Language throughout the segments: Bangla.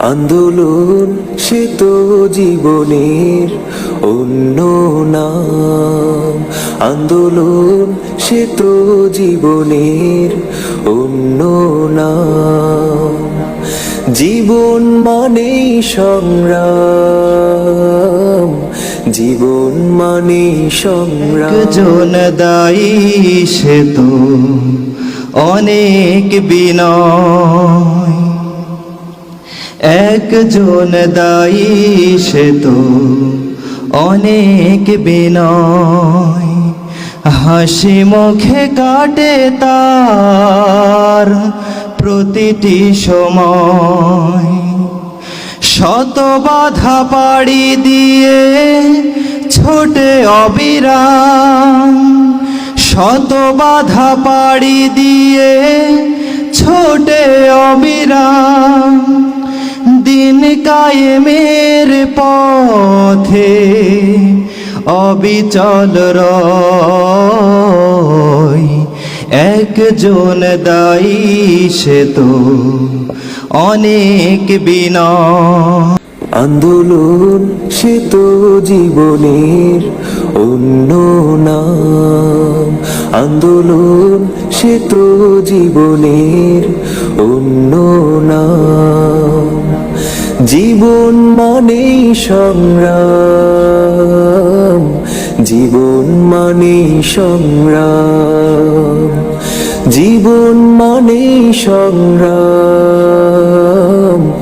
আন্দোলন সে তো জীবনের অন্য নাম। আন্দোলন সে তো জীবনের অন্য নাম। জীবন মানেই সংগ্রাম। জীবন মানে সংগ্রাম। একজন দায়ী সে তো অনেক বিনয়। একজন দায়ী সে তো অনেক বিনয়। হাসি মুখে কাটে তার প্রতিটি সময়। শত বাধা পাড়ি দিয়ে ছোটে অবিরাম। শত বাধা পাড়ি দিয়ে ছোটে অবিরাম। কায়েমের পথে অবিচল রয় একজন দায়ী সে তো অনেক বিনয়। আন্দোলন সে তো জীবনের অন্য নাম। আন্দোলন সে তো জীবনের অন্য নাম। জীবন মানেই সংগ্রাম। জীবন মানেই সংগ্রাম। জীবন মানেই সংগ্রাম।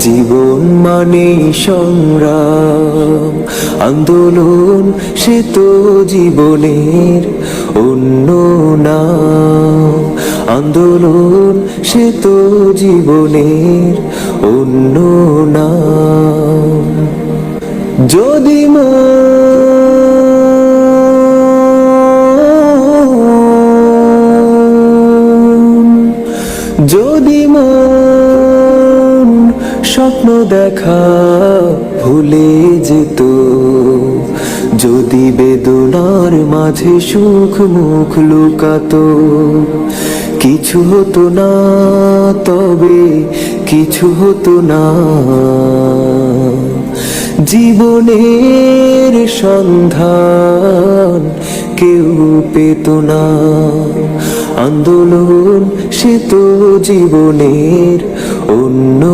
জীবন মানে সংগ্রাম। আন্দোলন সে তো জীবনের অন্য নাম। আন্দোলন সে তো জীবনের অন্য নাম যদি মন যদি মন স্বপ্ন দেখা ভুলে যেত, যদি বেদনার মাঝে সুখ মুখ লুকাতো, কিছু হতো না তবে কিছু হতো না। জীবনের সন্ধান কেউ পেত না। আন্দোলন সে তো জীবনের অন্য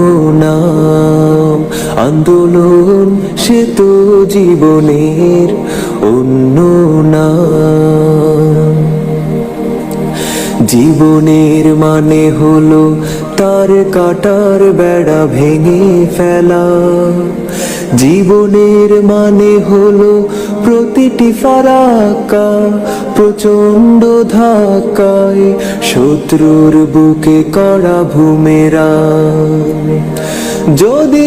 নাম। আন্দোলন সে তো জীবনের অন্য নাম। জীবনের মানে হলো তার কাটার বেড়া ভেঙে ফেলা। জীবনের মানে হলো প্রতিটি ফারাক্কা প্রচণ্ড ধাক্কায় শত্রুর বুকে করা ভূমেরা। যদি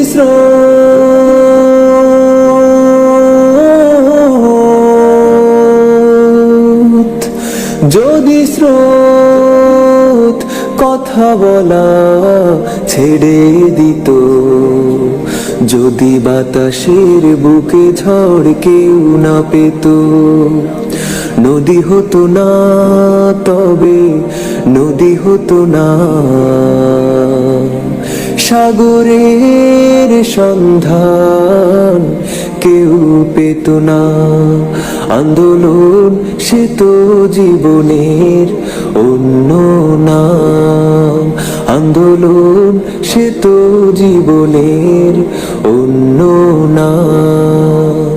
যদি স্রোত কথা বলা ছেড়ে দিত। যদি বাতাসের বুকে ঝড় কেউ না পেত, নদী হতো না তবে নদী হতো না। সাগরের সন্ধান কেউ পেত না আন্দোলন সে তো জীবনের অন্য নাম। আন্দোলন সে তো জীবনের অন্য নাম।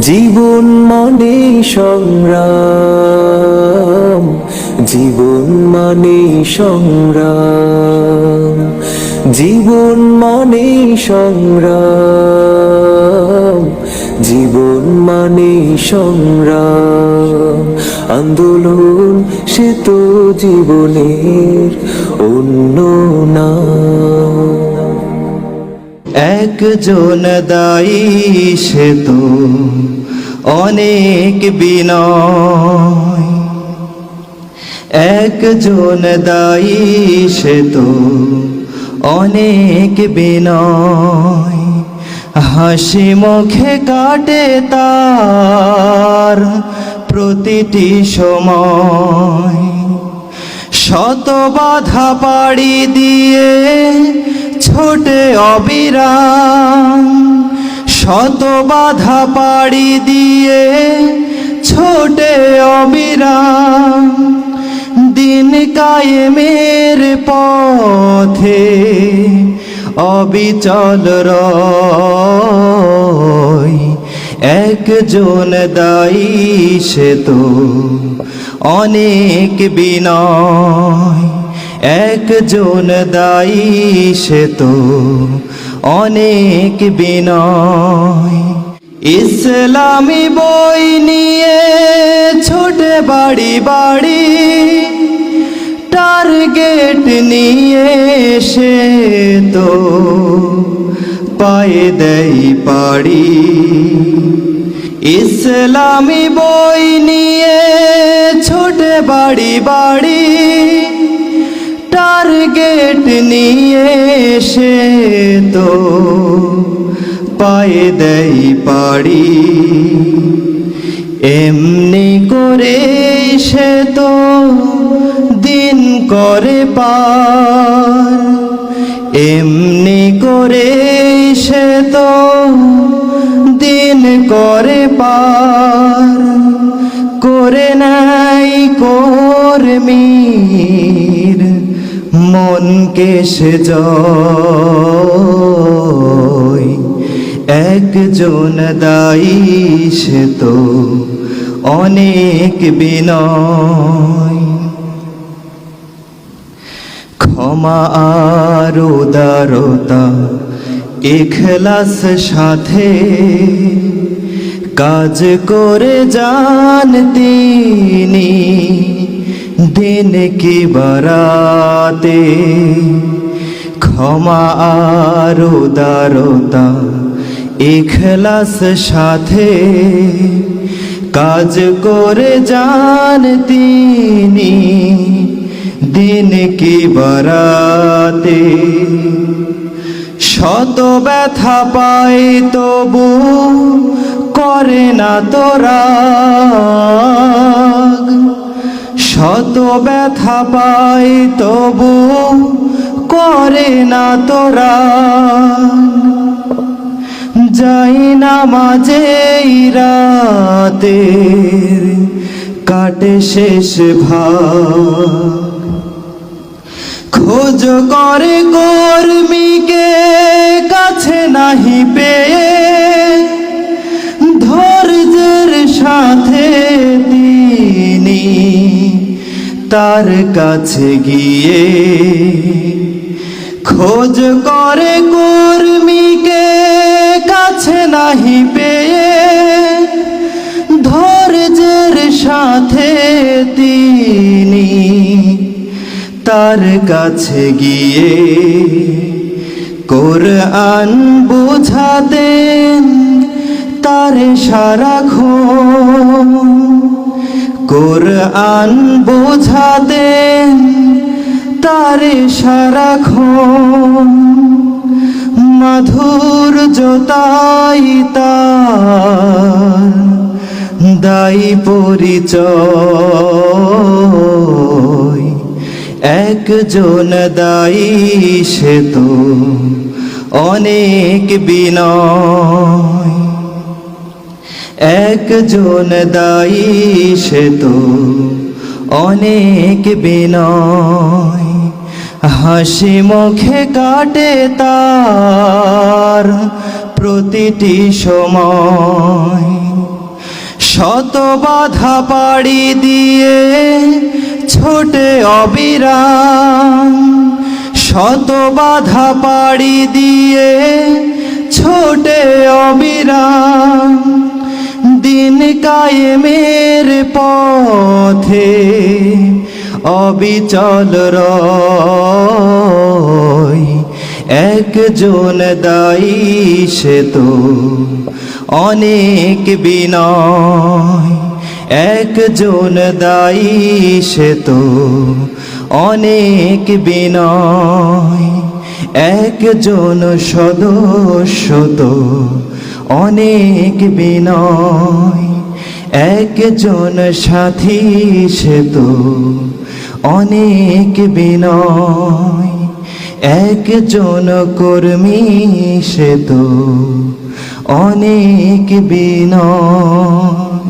জীবন মানে সংগ্রাম, জীবন মানে সংগ্রাম। জীবন মানে সংগ্রাম। জীবন মানে সংগ্রাম। আন্দোলন সে তো জীবনের অন্য নাম। একজন দায়ী সে তো অনেক বিনয়। একজন দায়ী সে তো অনেক বিনয়। হাসি মুখে কাটে তার প্রতিটি সময়। শত বাধা পাড়ি দিয়ে ছোটে অবিরাম। শত বাধা পাড়ি দিয়ে ছোটে অবিরাম। দিন কায়েমের পথে অবিচল রয় একজন দায়ী সে তো অনেক বিনয়। একজন দায়ী সে তো অনেক বিনয়। ইসলামী বই নিয়ে ছোটে বাড়ি বাড়ি টার্গেট নিয়ে তো পায়ে দেই পাড়ি। ইসলামী বই নিয়ে ছোটে বাড়ি বাড়ি, টার্গেট নিয়ে তো পায়ে দেই পাড়ি। এমনি করে সে তো করে পার। এমনি করে সে তো দিন করে পার। করে নাই কর্মীর মনকে সে জয়। একজন দায়ী সে তো অনেক বিনয়। ক্ষমা আর উদারতা এখলাস সাথে কাজ করে যান তিনি, দিন কি বারাতে। ক্ষমা আর উদারতা এখলাস সাথে কাজ করে যান তিনি দিন কি বারাতে? শত ব্যথা পাই তবু করে না তোরা শত ব্যথা পাই তবু করে না তোরা যাই না মাঝে রাতের কাটে শেষ ভাগ। খোঁজ করে কর্মীকে কাছে নাহি পেয়ে ধৈর্যের সাথে তিনি তার কাছে গিয়ে খোঁজ করে কর্মীকে কাছে নাহি পেয়ে ধৈর্যের সাথে তিনি তার কাছে গিয়ে কোরআন বোঝাতেন, তার সারা সারাক্ষণ কোরআন বোঝাতেন, তার সারা সারাক্ষণ মাধুর জোতাই তার দায়ী পরিচয়। একজন দায়ী সে তো অনেক বিনয়। একজন দায়ী সে তো অনেক বিনয়। হাসি মুখে কাটে তার প্রতিটি সময়। শত বাধা পাড়ি দিয়ে ছোটে অবিরাম। শত বাধা পাড়ি দিয়ে ছোটে অবিরাম। দিন কায়েমের পথে অবিচল রয়। একজন দায়ী সে তো অনেক বিনয়, একজন দায়ী সে তো। অনেক বিনয়, একজন সদস্য তো। অনেক বিনয়, একজন সাথী সে তো। অনেক বিনয়, একজন কর্মী সে তো। অনেক বিনয়।